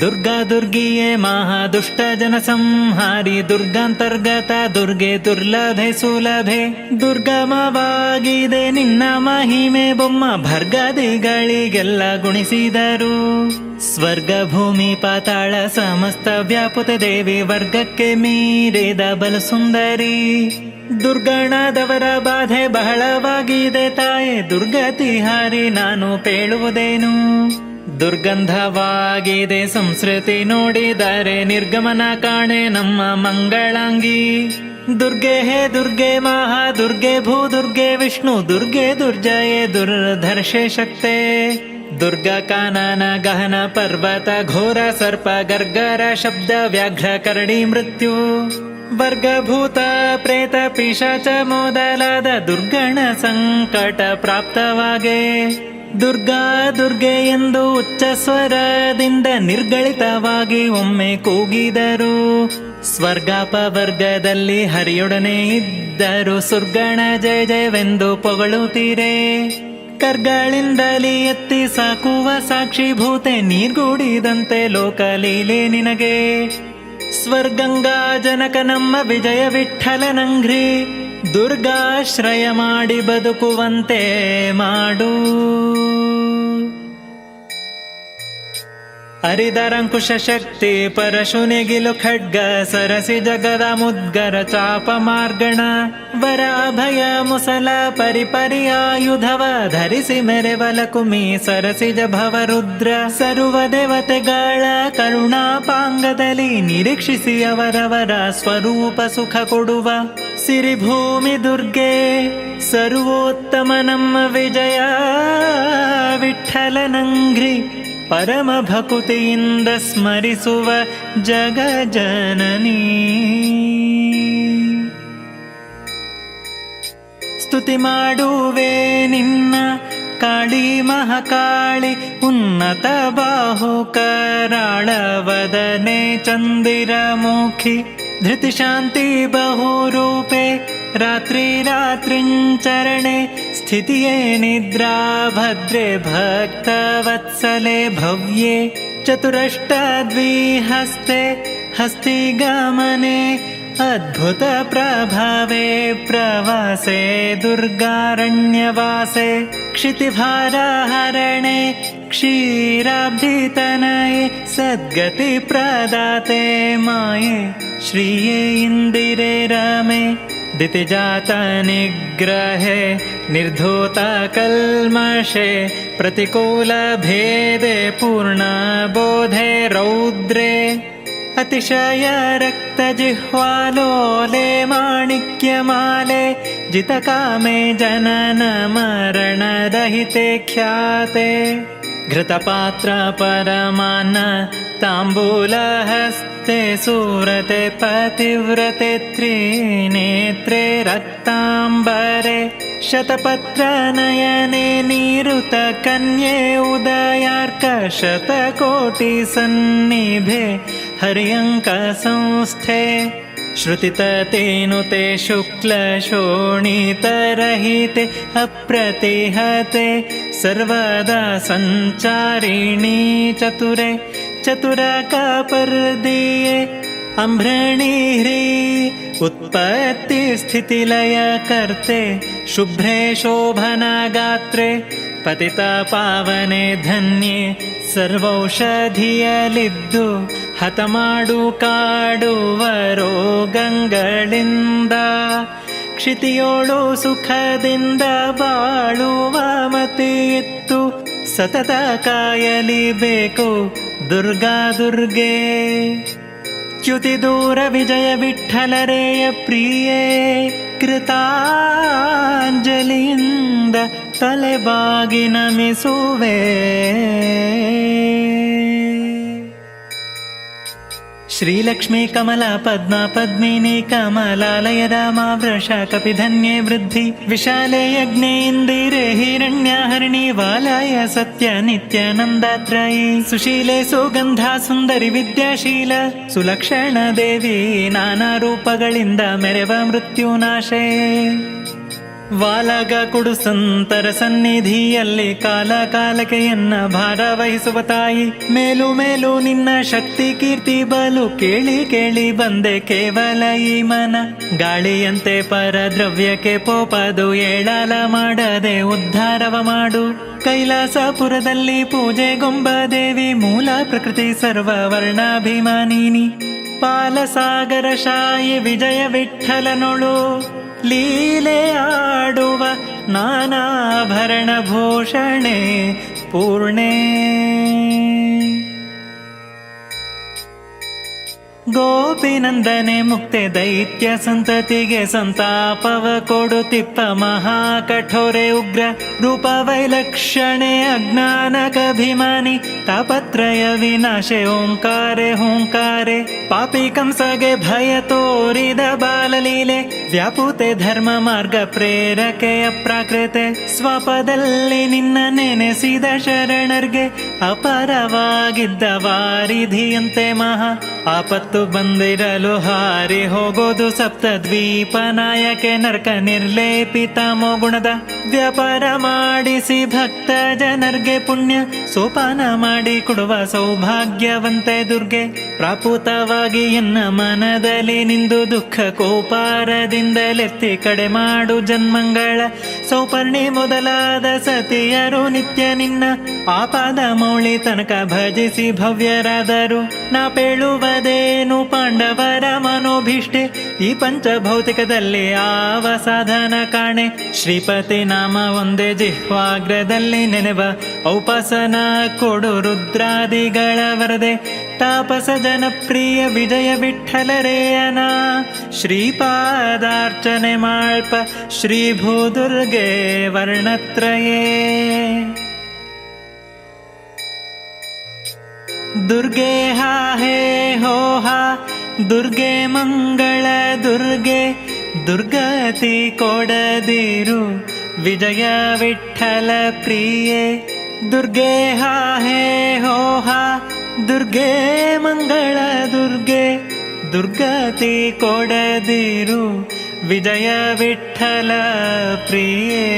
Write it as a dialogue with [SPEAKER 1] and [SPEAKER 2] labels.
[SPEAKER 1] ದುರ್ಗಾ ದುರ್ಗಿಯೇ ಮಹಾದುಷ್ಟ ಜನ ಸಂಹಾರಿ, ದುರ್ಗಾಂತರ್ಗತ ದುರ್ಗೆ ದುರ್ಲಭೆ ಸುಲಭೆ. ದುರ್ಗಮವಾಗಿದೆ ನಿನ್ನ ಮಹಿಮೆ ಬೊಮ್ಮ ಭರ್ಗದಿಗಳಿಗೆಲ್ಲ ಗುಣಿಸಿದರು. ಸ್ವರ್ಗ ಭೂಮಿ ಪಾತಾಳ ಸಮಸ್ತ ವ್ಯಾಪುತ ದೇವಿ ವರ್ಗಕ್ಕೆ ಮೀರಿದ ಬಲು ಸುಂದರಿ ದುರ್ಗಣದವರ ಬಾಧೆ ಬಹಳವಾಗಿದೆ ತಾಯೇ ದುರ್ಗತಿ ಹಾರಿ ನಾನು ಪೇಳುವುದೇನು ದುರ್ಗಂಧವಾಗಿದೆ. ಸಂಸ್ಕೃತಿ ನೋಡಿದರೆ ನಿರ್ಗಮನ ಕಾಣೆ ನಮ್ಮ ಮಂಗಳಾಂಗಿ. ದುರ್ಗೆ ಹೇ ದುರ್ಗೆ ಮಹಾ ದುರ್ಗೆ ಭೂ ದುರ್ಗೆ ವಿಷ್ಣು ದುರ್ಗೆ ದುರ್ಜಯೇ ದುರ್ಧರ್ಷೆ ಶಕ್ತೆ. ದುರ್ಗ ಕಾನನ ಗಹನ ಪರ್ವತ ಘೋರ ಸರ್ಪ ಗರ್ಗರ ಶಬ್ದ ವ್ಯಾಘ್ರ ಕರಡಿ ಮೃತ್ಯು. ವರ್ಗಭೂತ ಪ್ರೇತ ಪಿಶಾಚ ಮೊದಲಾದ ದುರ್ಗಣ ಸಂಕಟ ಪ್ರಾಪ್ತವಾಗೆ. ದುರ್ಗಾ ದುರ್ಗೆ ಎಂದು ಉಚ್ಚ ಸ್ವರದಿಂದ ನಿರ್ಗಳಿತವಾಗಿ ಒಮ್ಮೆ ಕೂಗಿದರು. ಸ್ವರ್ಗಾಪವರ್ಗದಲ್ಲಿ ಹರಿಯೊಡನೆ ಇದ್ದರು. ಸುರ್ಗಣ ಜಯ ಜಯವೆಂದು ಪೊಗಳುತ್ತೀರೆ. ಕರ್ಗಳಿಂದಲಿ ಎತ್ತಿ ಸಾಕುವ ಸಾಕ್ಷಿಭೂತೆ ನೀರ್ಗೂಡಿದಂತೆ ಲೋಕಲೀಲೆ ನಿನಗೆ. ಸ್ವರ್ಗಂಗಾ ಜನಕ ನಮ್ಮ ವಿಜಯ ವಿಠಲನಂಘ್ರಿ ದುರ್ಗಾಶ್ರಯ ಮಾಡಿ ಬದುಕುವಂತೆ ಮಾಡು. ಹರಿದರಂಕುಶ ಶಕ್ತಿ ಪರಶುನೆಗಿಲು ಖಡ್ಗ, ಸರಸಿ ಜಗದ ಮುದ್ಗರ ಚಾಪ ಮಾರ್ಗಣ. ವರ ಅಭಯ ಮುಸಲ ಪರಿಪರಿಯಾಯುಧವ ಧರಿಸಿ ಮೆರೆವಲ ಕುಮಿ ಸರಸಿಜ ಭವರುದ್ರ. ಸರ್ವ ದೇವತೆಗಳ ಕರುಣಾಪಾಂಗದಲ್ಲಿ ನಿರೀಕ್ಷಿಸಿ ಅವರವರ ಸ್ವರೂಪ ಸುಖ ಕೊಡುವ. ಸಿರಿಭೂಮಿ ದುರ್ಗೆ, ಸರ್ವೋತ್ತಮ ನಮ್ಮ ವಿಜಯ ವಿಠಲನಂಘ್ರಿ ಪರಮ ಭಕುತಿಯಿಂದ ಸ್ಮರಿಸುವ ಜಗಜನನೀ. ಸ್ತುತಿ ಮಾಡುವೆ ನಿನ್ನ ಕಾಳಿ ಮಹಾಕಾಳಿ, ಉನ್ನತ ಬಾಹು ಕರಾಳವದನೆ ಚಂದಿರ ಮುಖಿ ಧೃತಿ ಶಾಂತಿ ಬಹುರೂಪೆ रात्रिरात्रिञ्चरणे स्थितिये निद्रा भद्रे भक्तवत्सले भव्ये चतुरष्टिहस्ते हस्तिगमने अद्भुतप्रभावे प्रवासे दुर्गारण्यवासे क्षितिभारहरणे क्षीराब्धितनये सद्गतिप्रदाते माये श्रिये इन्दिरे रमे दितिजातनिग्रहे निर्धूतकल्मषे प्रतिकूलभेदे पूर्णबोधे रौद्रे अतिशयरक्तजिह्वालोले माणिक्यमाले जितकामे जननमरणरहिते ख्याते। घृतपात्रपरमान ताम्बूलहस्ते सुरते पतिव्रते त्रीणे नेत्रे रक्ताम्बरे शतपत्रनयने निरुतकन्ये उदयार्कशतकोटिसन्निभे हर्यङ्कसंस्थे श्रुतिततेनुते शुक्लशोणितरहिते अप्रतिहते सर्वदा सञ्चारिणी चतुरे चतुरकापर्दीये अम्भृणी ह्री स्थितिलय कर्ते शुभ्रे शोभनगात्रे ಪತಿತ ಪಾವನೆ ಧನ್ಯೆ ಸರ್ವೌಷಧಿಯಲಿದ್ದು ಹತ ಮಾಡು ಕಾಡುವ ರೋಗಗಳಿಂದ ಕ್ಷಿತಿಯೋಳು ಸುಖದಿಂದ ಬಾಳುವ ಮತಿಯಿತ್ತು ಸತತ ಕಾಯಲಿಬೇಕು ದುರ್ಗಾ ದುರ್ಗೆ ಚ್ಯುತಿ ದೂರ ವಿಜಯ ವಿಠಲರೇಯ ಪ್ರಿಯೇ ಕೃತಾಂಜಲಿಯಿಂದ श्रीलक्ष्मी कमला पद्मा पद्मिनी कमलालयदा मा वृषा कपिधन्ये वृद्धि विशाले यज्ञे इन्दिरे हिरण्या हरिणी वालाय सत्य नित्यानन्दात्रयी सुशीले सुगन्धा सुन्दरि विद्याशील सुलक्षण देवी नानारूपगलिन्द मेरेव मृत्युनाशे ವಾಲಗ ಕೊಡು ಸಂತರ ಸನ್ನಿಧಿಯಲ್ಲಿ ಕಾಲ ಕಾಲಕ್ಕೆ ಎನ್ನ ಭಾರ ವಹಿಸುವ ತಾಯಿ. ಮೇಲು ಮೇಲು ನಿನ್ನ ಶಕ್ತಿ ಕೀರ್ತಿ ಬಲು ಕೇಳಿ ಕೇಳಿ ಬಂದೆ ಕೇವಲ ಈ ಮನ. ಗಾಳಿಯಂತೆ ಪರದ್ರವ್ಯಕ್ಕೆ ಪೋಪದು ಏಳಾಲ ಮಾಡದೆ ಉದ್ಧಾರವ ಮಾಡು. ಕೈಲಾಸಪುರದಲ್ಲಿ ಪೂಜೆ ಗೊಂಬ ದೇವಿ ಮೂಲ ಪ್ರಕೃತಿ ಸರ್ವ ವರ್ಣಾಭಿಮಾನಿನಿ. ಪಾಲಸಾಗರ ಶಾಯಿ ವಿಜಯ ವಿಠಲನೊಳು. ಲೀಲೆ ಆಡುವ ನಾನಾಭರಣ ಭೂಷಣೆ ಪೂರ್ಣೆ. ಗೋಪಿನಂದನೆ ಮುಕ್ತೆ ದೈತ್ಯ ಸಂತತಿಗೆ ಸಂತಾಪವ ತಿಪ್ಪ ಮಹಾ ಕಠೋರೆ ಉಗ್ರ ರೂಪ ವೈಲಕ್ಷಣೆ ಅಜ್ಞಾನ ಕಭಿಮಾನಿ ತಾಪತ್ರಯ ವಿನಾಶೆ ಓಂಕಾರೆ ಹೂಂಕಾರೆ ಪಾಪಿ ಕಂಸಗೆ ಭಯ ತೋರಿದ ಬಾಲಲೀಲೆ ವ್ಯಾಪುತೆ ಧರ್ಮ ಮಾರ್ಗ ಪ್ರೇರಕೆ ಪ್ರಾಕೃತೆ ಸ್ವಪದಲ್ಲಿ ನಿನ್ನ ನೆನೆಸಿದ ಶರಣರ್ಗೆ ಅಪರವಾಗಿದ್ದ ವಾರಿಧಿಯಂತೆ ಮಹಾ ಆಪತ್ತು ಬಂದಿರಲು ಹಾರಿ ಹೋಗೋದು ಸಪ್ತ ದ್ವೀಪ ನಾಯಕೆ ನರ್ಕ ನಿರ್ಲೇಪಿತ ಮೋಗುಣದ ವ್ಯಾಪಾರ ಮಾಡಿಸಿ ಭಕ್ತ ಜನರ್ಗೆ ಪುಣ್ಯ, ಸೋಪಾನ ಮಾಡಿ ಕೊಡುವ ಸೌಭಾಗ್ಯವಂತೆ ದುರ್ಗೆ. ಪ್ರಾಪುತವಾಗಿ ಎನ್ನ ಮನದಲ್ಲಿ ನಿಂದು ದುಃಖ ಕೋಪಾರದಿಂದಲೆತ್ತಿ ಕಡೆ ಮಾಡು ಜನ್ಮಂಗಳ ಸೌಪರ್ಣಿ ಮೊದಲಾದ ಸತಿಯರು ನಿತ್ಯ ನಿನ್ನ ಆಪಾದ ಮೌಳಿ ತನಕ ಭಜಿಸಿ ಭವ್ಯರಾದರು. ನಾ ಪೇಳುವುದೇನು ಪಾಂಡವರ ಮನೋಭೀಷ್ಟೆ ಈ ಪಂಚಭೌತಿಕದಲ್ಲಿ ಆವ ಸಾಧನ ಕಾಣೆ? ಶ್ರೀಪತಿ ನಾಮ ಒಂದೇ ಜಿಹ್ವಾಗ್ರದಲ್ಲಿ ನೆನೆವ ಔಪಾಸನ ಕೊಡು ರುದ್ರಾದಿಗಳ ವರದೆ तापस जनप्रिय विजयविठ्ठलरेयना श्रीपादार्चने माल्प श्रीभू दुर्गे वर्णत्रये दुर्गे हाहे होहा दुर्गे मङ्गल दुर्गे दुर्गति कोडदीरु विजयविठ्ठलप्रिये। दुर्गे हा हे होहा ದುರ್ಗೆ ಮಂಗಳ ದುರ್ಗೆ ದುರ್ಗತಿ ಕೊಡದಿರು ವಿಜಯ ವಿಠಲ ಪ್ರಿಯೇ.